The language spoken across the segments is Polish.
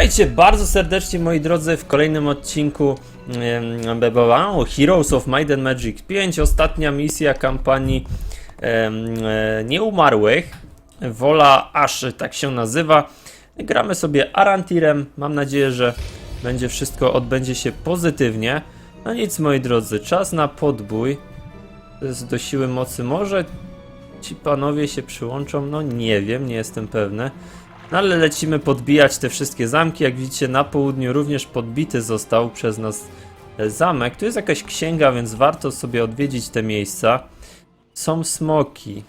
Witajcie bardzo serdecznie moi drodzy w kolejnym odcinku BBA Heroes of Might and Magic 5 Ostatnia misja kampanii e, Nieumarłych. Wola Aszy, tak się nazywa. Gramy sobie Arantirem, mam nadzieję, że będzie wszystko, odbędzie się pozytywnie. No nic moi drodzy, czas na podbój. Jest do siły mocy, może ci panowie się przyłączą, no nie wiem, nie jestem pewny no ale lecimy podbijać te wszystkie zamki. Jak widzicie, na południu również podbity został przez nas e, zamek. Tu jest jakaś księga, więc warto sobie odwiedzić te miejsca. Są smoki.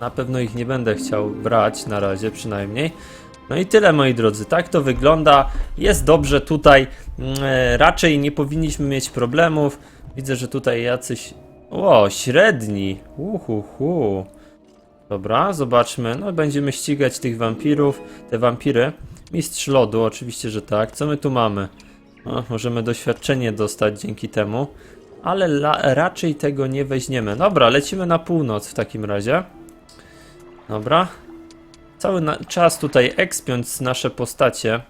Na pewno ich nie będę chciał brać na razie przynajmniej. No i tyle moi drodzy, tak to wygląda. Jest dobrze tutaj. Mm, e, Raczej nie powinniśmy mieć problemów. Widzę, że tutaj jacyś... O, średni. Uhuhu. Dobra, zobaczmy. No, będziemy ścigać tych wampirów, te wampiry. Mistrz lodu, oczywiście, że tak. Co my tu mamy? No, możemy doświadczenie dostać dzięki temu, ale raczej tego nie weźmiemy. Dobra, lecimy na północ w takim razie. Dobra. Cały czas tutaj ekspiąc nasze postacie.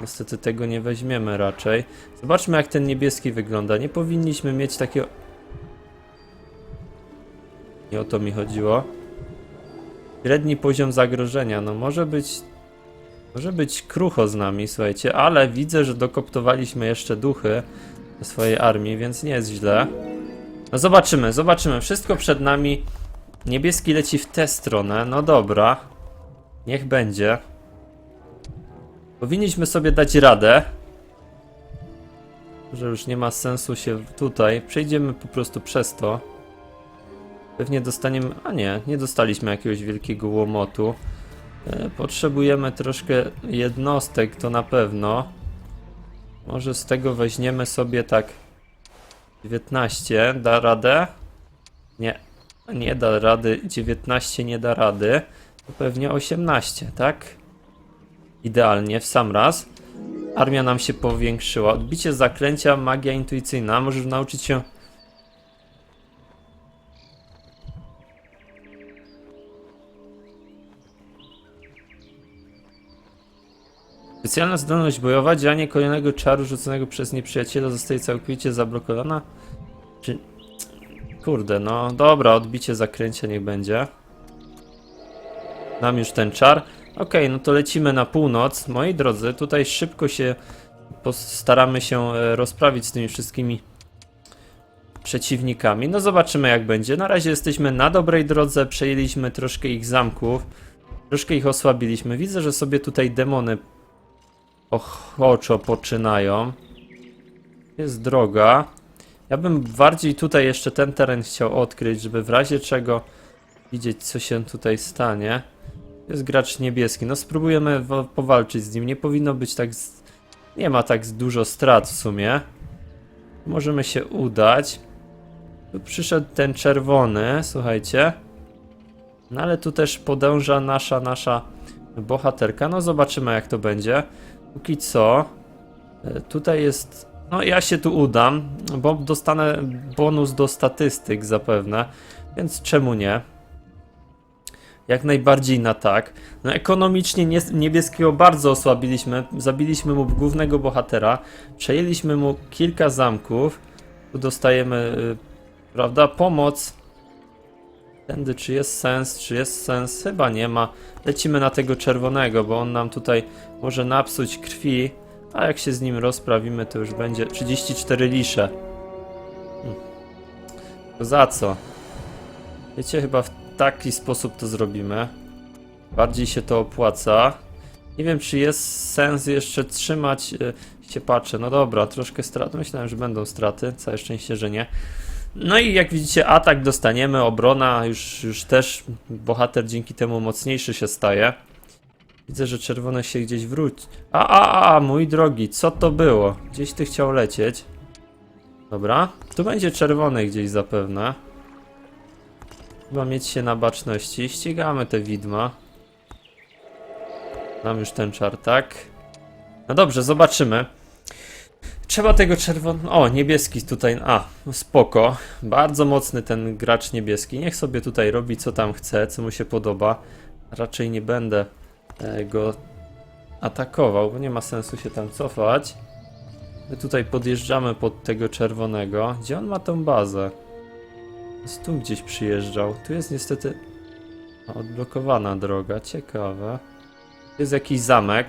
Niestety tego nie weźmiemy raczej. Zobaczmy jak ten niebieski wygląda. Nie powinniśmy mieć takiego... Nie o to mi chodziło. Średni poziom zagrożenia, no może być. Może być krucho z nami, słuchajcie, ale widzę, że dokoptowaliśmy jeszcze duchy swojej armii, więc nie jest źle. No zobaczymy, zobaczymy. Wszystko przed nami. Niebieski leci w tę stronę, no dobra. Niech będzie. Powinniśmy sobie dać radę. Że już nie ma sensu się tutaj. Przejdziemy po prostu przez to. Pewnie dostaniemy. A nie, nie dostaliśmy jakiegoś wielkiego łomotu. E, Potrzebujemy troszkę jednostek, to na pewno. Może z tego weźmiemy sobie tak 19. Da radę? Nie, nie da rady. 19 nie da rady. To pewnie 18, tak? Idealnie, w sam raz. Armia nam się powiększyła. Odbicie zaklęcia, magia intuicyjna. Możesz nauczyć się Specjalna zdolność bojowa, działanie kolejnego czaru rzuconego przez nieprzyjaciela zostaje całkowicie zablokowana. Czy... Kurde, no dobra, odbicie zakręcia niech będzie. Nam już ten czar. Okej, no to lecimy na północ. Moi drodzy, tutaj szybko się postaramy się e, rozprawić z tymi wszystkimi przeciwnikami. No zobaczymy jak będzie. Na razie jesteśmy na dobrej drodze, przejęliśmy troszkę ich zamków. Troszkę ich osłabiliśmy. Widzę, że sobie tutaj demony ochoczo poczynają. Jest droga. Ja bym bardziej tutaj jeszcze ten teren chciał odkryć, żeby w razie czego widzieć, co się tutaj stanie. Jest gracz niebieski. No spróbujemy wa- powalczyć z nim. Nie powinno być tak. Z... Nie ma tak dużo strat w sumie. Możemy się udać. Tu przyszedł ten czerwony, słuchajcie. No ale tu też podąża nasza, nasza bohaterka. No zobaczymy jak to będzie. Póki co, e, tutaj jest. No, ja się tu udam, bo dostanę bonus do statystyk zapewne, więc czemu nie? Jak najbardziej na tak. No, ekonomicznie nie, niebieskiego bardzo osłabiliśmy. Zabiliśmy mu głównego bohatera, przejęliśmy mu kilka zamków. Tu dostajemy, y, prawda, pomoc. Tędy, czy jest sens? Czy jest sens? Chyba nie ma. Lecimy na tego czerwonego, bo on nam tutaj może napsuć krwi, a jak się z nim rozprawimy, to już będzie 34 lisze. Hmm. To za co? Wiecie, chyba w taki sposób to zrobimy. Bardziej się to opłaca. Nie wiem, czy jest sens jeszcze trzymać e, się patrzę. No dobra, troszkę strat. Myślałem, że będą straty. Całe szczęście, że nie. No i jak widzicie, atak dostaniemy, obrona już, już też bohater dzięki temu mocniejszy się staje. Widzę, że czerwone się gdzieś wróci. A, a, a, mój drogi, co to było? Gdzieś ty chciał lecieć. Dobra, tu będzie czerwony gdzieś zapewne. Chyba mieć się na baczności. Ścigamy te widma. Mam już ten czar, tak? No dobrze, zobaczymy. Trzeba tego czerwonego. O, niebieski tutaj. A, spoko. Bardzo mocny ten gracz niebieski. Niech sobie tutaj robi co tam chce, co mu się podoba. Raczej nie będę go atakował, bo nie ma sensu się tam cofać. My tutaj podjeżdżamy pod tego czerwonego. Gdzie on ma tą bazę? Jest tu gdzieś przyjeżdżał. Tu jest niestety odblokowana droga. Ciekawe. Tu jest jakiś zamek.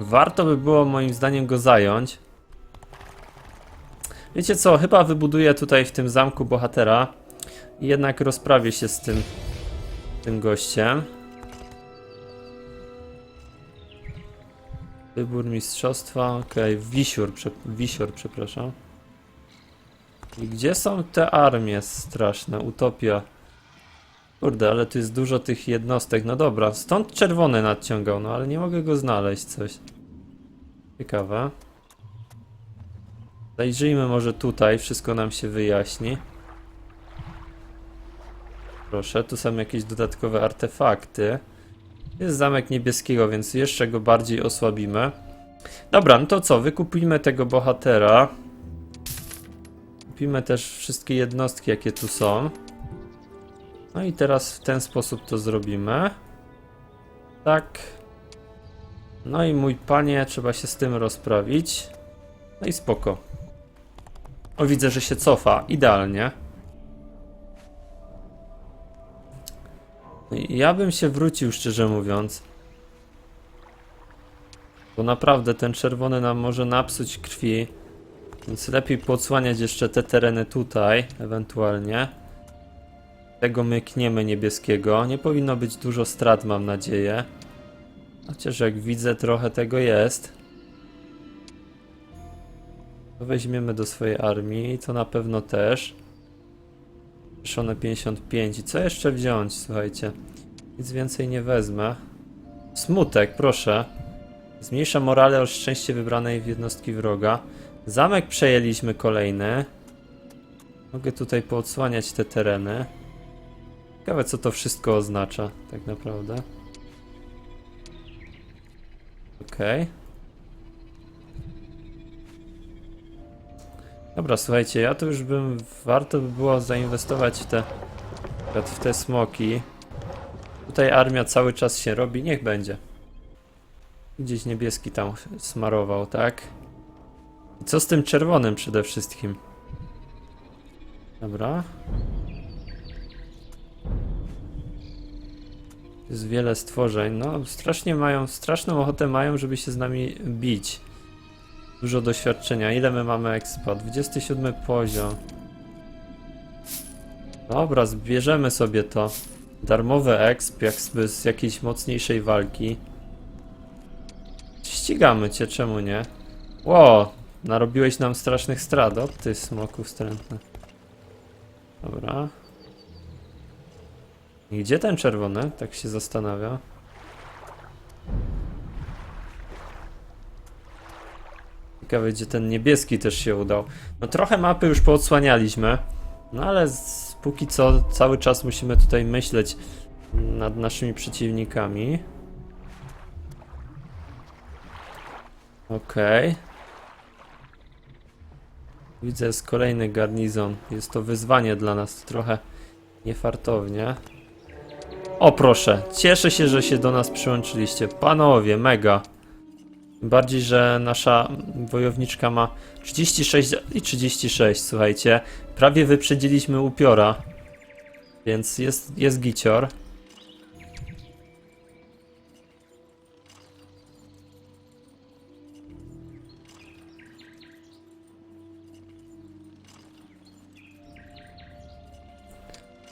Warto by było moim zdaniem go zająć. Wiecie co? Chyba wybuduję tutaj w tym zamku bohatera. I jednak rozprawię się z tym, tym gościem. Wybór mistrzostwa, okej, wisior, prze, wisior, przepraszam. I gdzie są te armie straszne? Utopia. Kurde, ale tu jest dużo tych jednostek. No dobra, stąd czerwony nadciągał, no ale nie mogę go znaleźć coś. Ciekawe. Zajrzyjmy może tutaj, wszystko nam się wyjaśni. Proszę, tu są jakieś dodatkowe artefakty. Jest zamek niebieskiego, więc jeszcze go bardziej osłabimy. Dobra, no to co? Wykupimy tego bohatera. Kupimy też wszystkie jednostki, jakie tu są. No i teraz w ten sposób to zrobimy. Tak. No i mój panie, trzeba się z tym rozprawić. No i spoko. O, widzę, że się cofa. Idealnie. Ja bym się wrócił, szczerze mówiąc. Bo naprawdę ten czerwony nam może napsuć krwi. Więc lepiej podsłaniać jeszcze te tereny tutaj, ewentualnie. Tego mykniemy niebieskiego. Nie powinno być dużo strat, mam nadzieję. Chociaż jak widzę, trochę tego jest. Weźmiemy do swojej armii, to na pewno też. Pieszone 55. I co jeszcze wziąć, słuchajcie? Nic więcej nie wezmę. Smutek, proszę. Zmniejsza morale o szczęście wybranej w jednostki wroga. Zamek przejęliśmy kolejny. Mogę tutaj poodsłaniać te tereny. Ciekawe co to wszystko oznacza, tak naprawdę. Okej. Dobra, słuchajcie, ja to już bym... Warto by było zainwestować w te... w te smoki. Tutaj armia cały czas się robi, niech będzie. Gdzieś niebieski tam smarował, tak? I co z tym czerwonym przede wszystkim? Dobra. Jest wiele stworzeń. No, strasznie mają, straszną ochotę mają, żeby się z nami bić. Dużo doświadczenia. Ile my mamy expa? 27 poziom. Dobra, zbierzemy sobie to. Darmowy exp, jak z, jakiejś mocniejszej walki. Ścigamy cię, czemu nie? Ło, narobiłeś nam strasznych strat, o ty smoku wstrętny. Dobra. I gdzie ten czerwony? Tak się zastanawia. Ciekawe, gdzie ten niebieski też się udał. No trochę mapy już poodsłanialiśmy. No ale z, póki co cały czas musimy tutaj myśleć nad naszymi przeciwnikami. Okej. Widzę, jest kolejny garnizon. Jest to wyzwanie dla nas trochę niefartownie. O proszę, cieszę się, że się do nas przyłączyliście. Panowie, mega. Bardziej, że nasza wojowniczka ma 36 i 36, słuchajcie. Prawie wyprzedziliśmy upiora. Więc jest, jest gicior.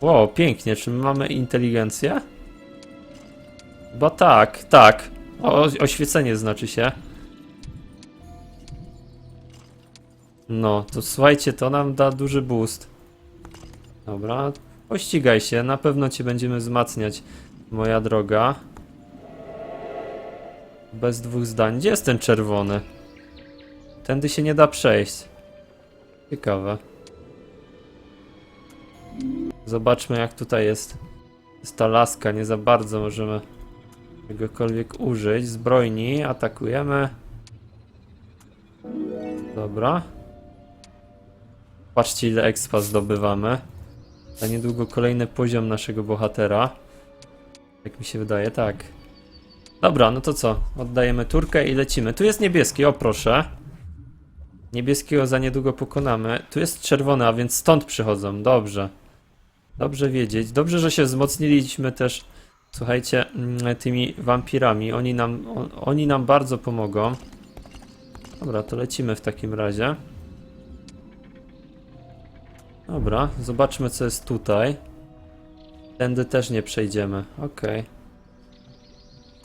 Wow, pięknie. Czy my mamy inteligencję? Bo tak, tak. O, oświecenie znaczy się. No, to słuchajcie, to nam da duży boost. Dobra, pościgaj się, na pewno cię będziemy wzmacniać, moja droga. Bez dwóch zdań. Gdzie jest ten czerwony? Tędy się nie da przejść. Ciekawe. Zobaczmy jak tutaj jest. Jest ta laska, nie za bardzo możemy czegokolwiek użyć. Zbrojni, atakujemy. Dobra. Patrzcie ile expa zdobywamy. Za niedługo kolejny poziom naszego bohatera. Jak mi się wydaje, tak. Dobra, no to co? Oddajemy turkę i lecimy. Tu jest niebieski, o proszę. Niebieskiego za niedługo pokonamy. Tu jest czerwony, a więc stąd przychodzą. Dobrze. Dobrze wiedzieć. Dobrze, że się wzmocniliśmy też, słuchajcie, mm, tymi wampirami. Oni nam, on, oni nam bardzo pomogą. Dobra, to lecimy w takim razie. Dobra, zobaczmy co jest tutaj. Tędy też nie przejdziemy.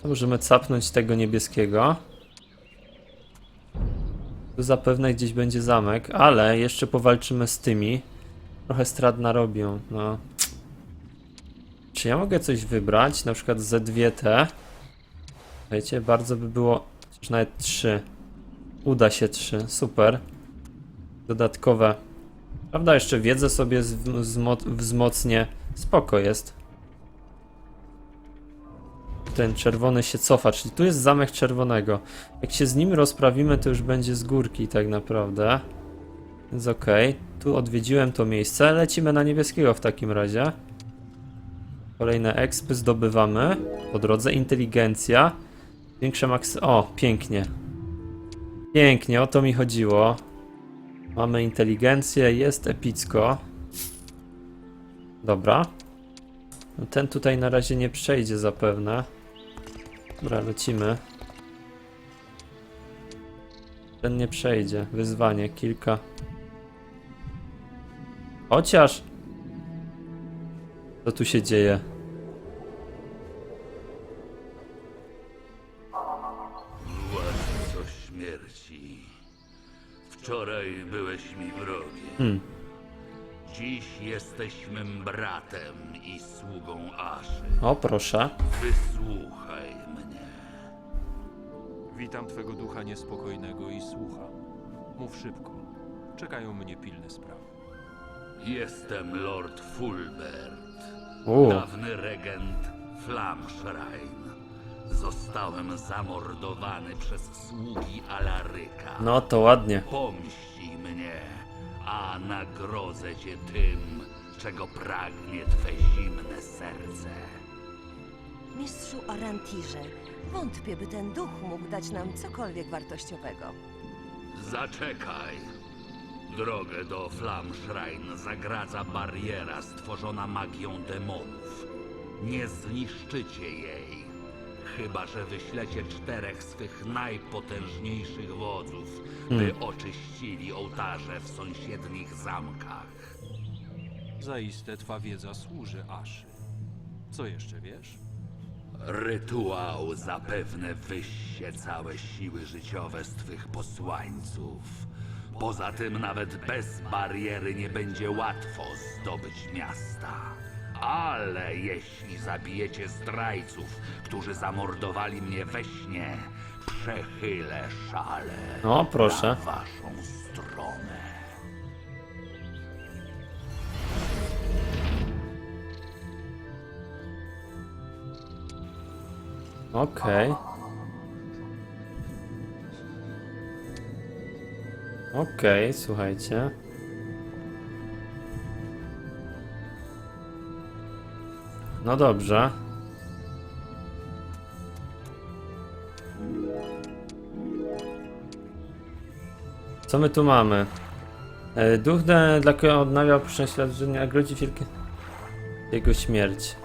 To Możemy capnąć tego niebieskiego. Tu zapewne gdzieś będzie zamek, ale jeszcze powalczymy z tymi. Trochę strat narobią, no. Czy ja mogę coś wybrać? Na przykład Z2T. Wiecie, bardzo by było. Chociaż nawet 3. Uda się 3, super. Dodatkowe. Prawda, jeszcze wiedzę sobie wzmocnię. Spoko jest. Ten czerwony się cofa, czyli tu jest zamek czerwonego. Jak się z nim rozprawimy, to już będzie z górki tak naprawdę. Więc okej. Tu odwiedziłem to miejsce. Lecimy na niebieskiego w takim razie. Kolejne expy zdobywamy. Po drodze inteligencja. Większe maksy... O, pięknie. Pięknie, o to mi chodziło. Mamy inteligencję, jest epicko. Dobra. No ten tutaj na razie nie przejdzie zapewne. Dobra, lecimy. Ten nie przejdzie. Wyzwanie, kilka. Chociaż. Co tu się dzieje? Hmm. Dziś jesteś mym bratem i sługą Aszy. O, proszę. Wysłuchaj mnie. Witam twego ducha niespokojnego i słucham. Mów szybko. Czekają mnie pilne sprawy. Jestem Lord Fulbert, U, dawny regent Flamschrein. Zostałem zamordowany przez sługi Alaryka. no to ładnie. Mnie, a nagrodzę cię tym, czego pragnie twe zimne serce. Mistrzu Arantirze, wątpię, by ten duch mógł dać nam cokolwiek wartościowego. Zaczekaj. Drogę do Flamschrein zagradza bariera stworzona magią demonów. Nie zniszczycie jej. Chyba, że wyślecie czterech swych najpotężniejszych wodzów, by oczyścili ołtarze w sąsiednich zamkach. Zaiste twa wiedza służy Aszy. Co jeszcze wiesz? Rytuał zapewne wyście całe siły życiowe z twych posłańców. Poza tym nawet bez bariery nie będzie łatwo zdobyć miasta. Ale jeśli zabijecie zdrajców, którzy zamordowali mnie we śnie, przechylę szale O, proszę. na waszą stronę. Okej. Okej, słuchajcie. No dobrze. Co my tu mamy? E, Duch dla kogo odnawiał prześladowanie, a grodzi wielkie... Jego śmierć.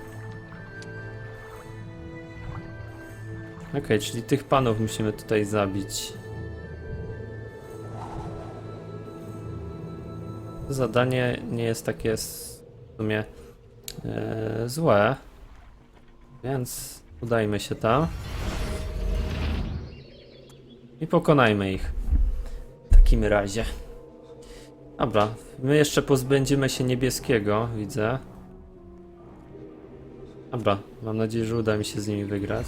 Okej, czyli tych panów musimy tutaj zabić. Zadanie nie jest takie w sumie e, złe, więc udajmy się tam i pokonajmy ich. W takim razie. Dobra, my jeszcze pozbędziemy się niebieskiego, widzę. Dobra, mam nadzieję, że uda mi się z nimi wygrać.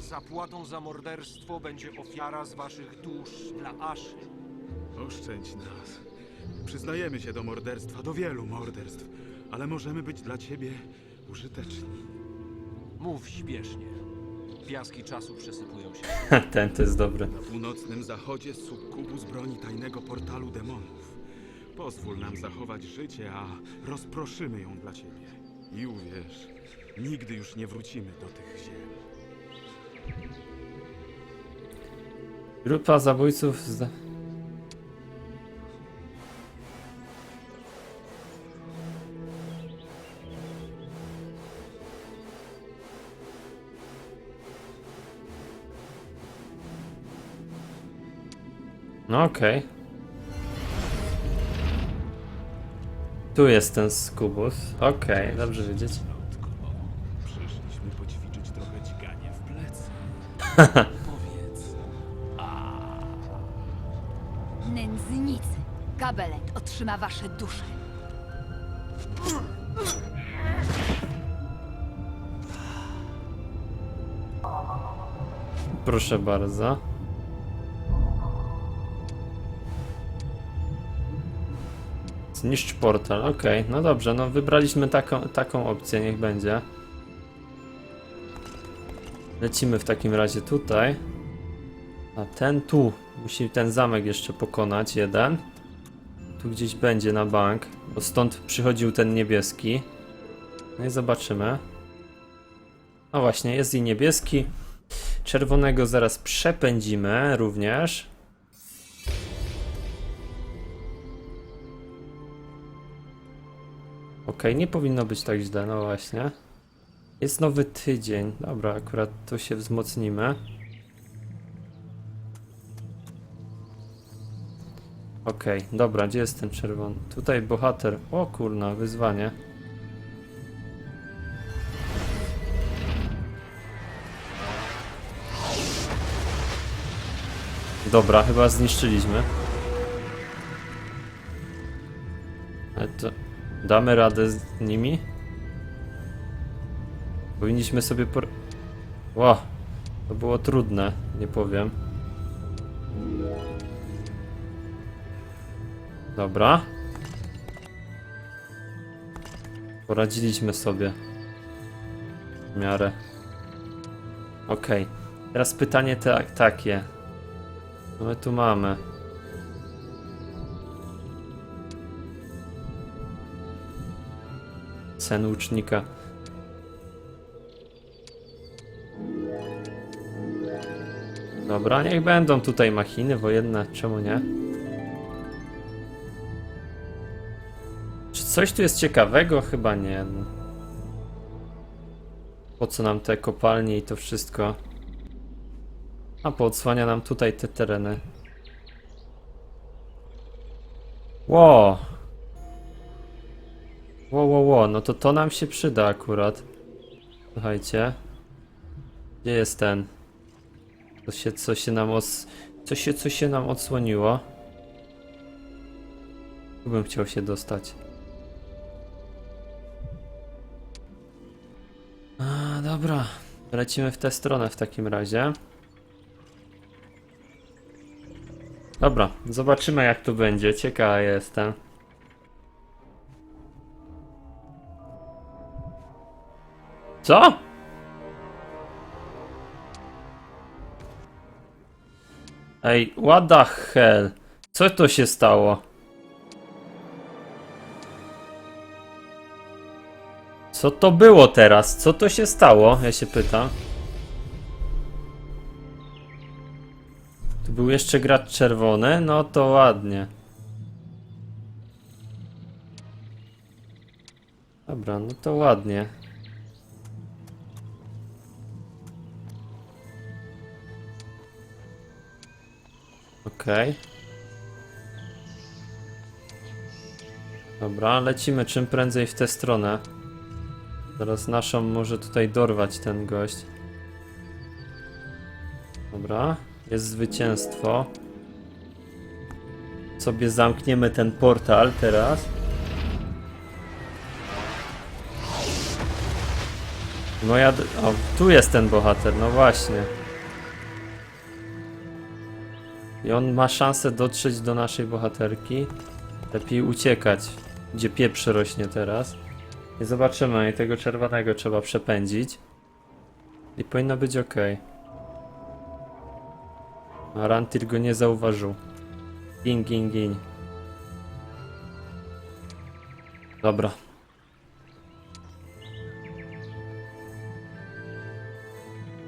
Zapłatą za morderstwo będzie ofiara z waszych dusz dla Aszy. Oszczędź nas. Przyznajemy się do morderstwa, do wielu morderstw, ale możemy być dla ciebie użyteczni. Mów śpiesznie. Piaski czasu przesypują się. Ten to jest dobry. Na północnym zachodzie sukkubus broni tajnego portalu demonów. Pozwól nam zachować życie, a rozproszymy ją dla ciebie. I uwierz, nigdy już nie wrócimy do tych ziem. Grupa zabójców z... No okej. Tu jest ten skubus. Okej, dobrze wiedzieć. Przyszliśmy poćwiczyć trochę dźganie w plecy. Powiedz, Nędznicy! Gabelet otrzyma wasze dusze. Proszę bardzo. Zniszcz portal, okej, no dobrze, no wybraliśmy taką, taką opcję, niech będzie. Lecimy w takim razie tutaj. A ten tu, musi ten zamek jeszcze pokonać, jeden. Tu gdzieś będzie na bank, bo stąd przychodził ten niebieski. No i zobaczymy. No właśnie, jest i niebieski. Czerwonego zaraz przepędzimy również. Ok, nie powinno być tak źle, no właśnie. Jest nowy tydzień. Dobra, akurat tu się wzmocnimy. Okej, dobra, gdzie jest ten czerwony? Tutaj bohater. O kurna, wyzwanie. Dobra, chyba zniszczyliśmy. Ale to... Damy radę z nimi? Powinniśmy sobie por... Ło, to było trudne, nie powiem. Dobra. Poradziliśmy sobie. W miarę. Okej. Teraz pytanie ta takie. Co my tu mamy? Sen łucznika. Dobra, niech będą tutaj machiny wojenne, czemu nie? Czy coś tu jest ciekawego? Chyba nie. no. Po co nam te kopalnie i to wszystko? A poodsłania nam tutaj te tereny. Ło! Ło, ło, ło, no to to nam się przyda akurat. Słuchajcie. Gdzie jest ten? Co się, co się nam os... Co się, co się nam odsłoniło? Tu bym chciał się dostać. A, dobra. Lecimy w tę stronę w takim razie. Dobra, zobaczymy jak tu będzie. Ciekawa jestem. Co? Ej, what the hell? Co to się stało? Co to było teraz? Co to się stało? Ja się pytam. Tu był jeszcze gracz czerwony? No to ładnie. Dobra, no to ładnie. Okej. Dobra, lecimy czym prędzej w tę stronę. Teraz naszą może tutaj dorwać ten gość. Dobra, jest zwycięstwo. Sobie zamkniemy ten portal teraz. Moja. d- O, tu jest ten bohater, no właśnie. I on ma szansę dotrzeć do naszej bohaterki. Lepiej uciekać, gdzie pieprz rośnie teraz. I zobaczymy, i tego czerwonego trzeba przepędzić. I powinno być ok. A Rantir go nie zauważył. Gin, gin, gin. Dobra.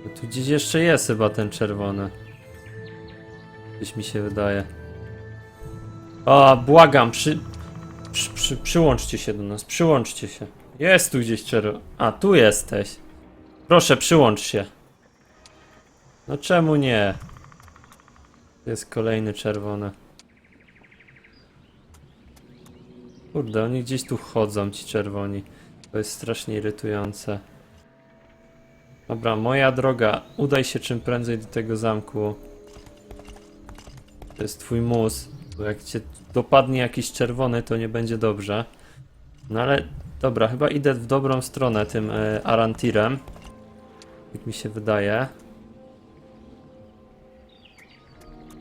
Tu Tu gdzieś jeszcze jest chyba ten czerwony. Mi się wydaje. O, błagam, przy, przy, przy, przyłączcie się do nas, przyłączcie się. Jest tu gdzieś czerwony. A, tu jesteś. Proszę, przyłącz się. No czemu nie? Jest kolejny czerwony. Kurde, oni gdzieś tu chodzą, ci czerwoni. To jest strasznie irytujące. Dobra, moja droga, udaj się czym prędzej do tego zamku. To jest twój mus. Bo jak cię dopadnie jakiś czerwony, to nie będzie dobrze. No ale dobra, chyba idę w dobrą stronę tym e, Arantirem. Jak mi się wydaje.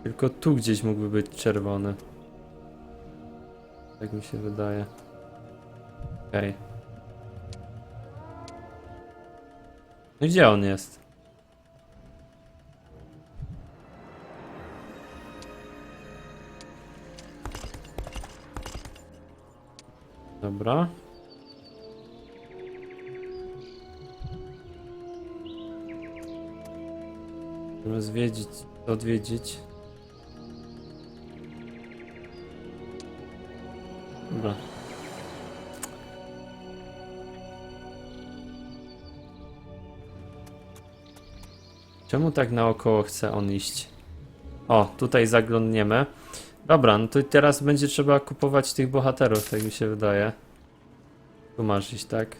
Tylko tu gdzieś mógłby być czerwony. Tak mi się wydaje. Okej. No gdzie on jest? Dobra. Możemy zwiedzić, odwiedzić. Dobra. Czemu tak naokoło chce on iść? O, tutaj zaglądniemy. Dobra, no to teraz będzie trzeba kupować tych bohaterów, tak mi się wydaje. Tu masz iść, tak?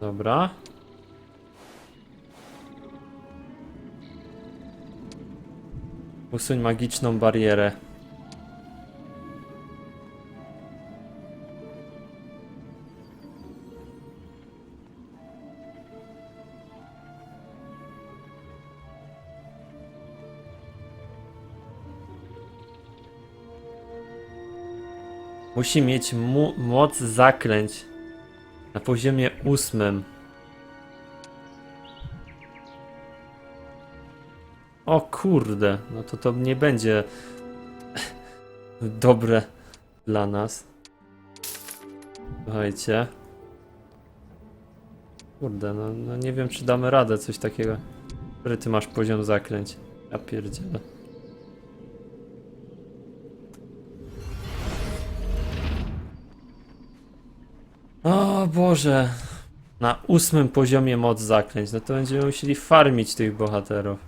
Dobra. Usuń magiczną barierę. Musi mieć mu moc zaklęć na poziomie ósmym. O kurde, no to to nie będzie dobre dla nas. Słuchajcie. Kurde, no, no nie wiem czy damy radę coś takiego. Który ty masz poziom zaklęć? Ja pierdzielę. Boże. Na ósmym poziomie moc zaklęć, no to będziemy musieli farmić tych bohaterów.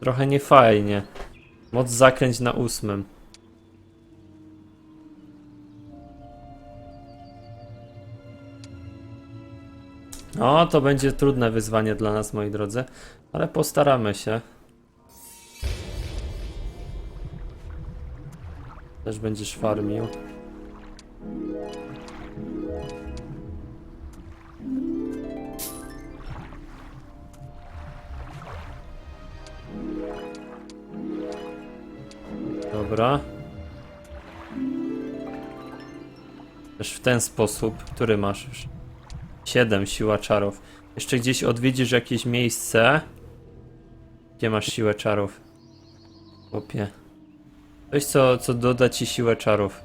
Trochę niefajnie. Moc zaklęć na ósmym. O, to będzie trudne wyzwanie dla nas, moi drodzy, ale postaramy się. Też będziesz farmił. Dobra. Też w ten sposób, który masz już? 7 siła czarów. Jeszcze gdzieś odwiedzisz jakieś miejsce. Gdzie masz siłę czarów? Chłopie. Coś, co, co doda ci siłę czarów.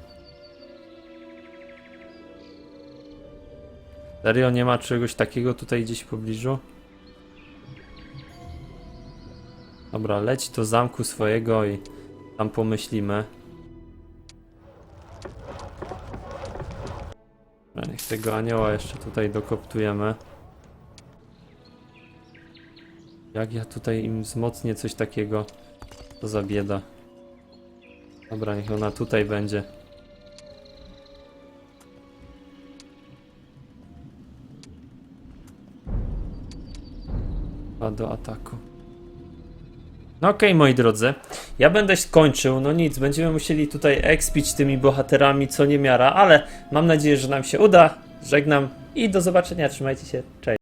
Serio, nie ma czegoś takiego tutaj gdzieś w pobliżu? Dobra, leć do zamku swojego i tam pomyślimy. Niech tego anioła jeszcze tutaj dokoptujemy. Jak ja tutaj im wzmocnię coś takiego? To za bieda. Dobra, niech ona tutaj będzie. A do ataku. No okej, moi drodzy. Ja będę skończył. No nic, będziemy musieli tutaj ekspić tymi bohaterami co niemiara, ale mam nadzieję, że nam się uda. Żegnam i do zobaczenia. Trzymajcie się. Cześć.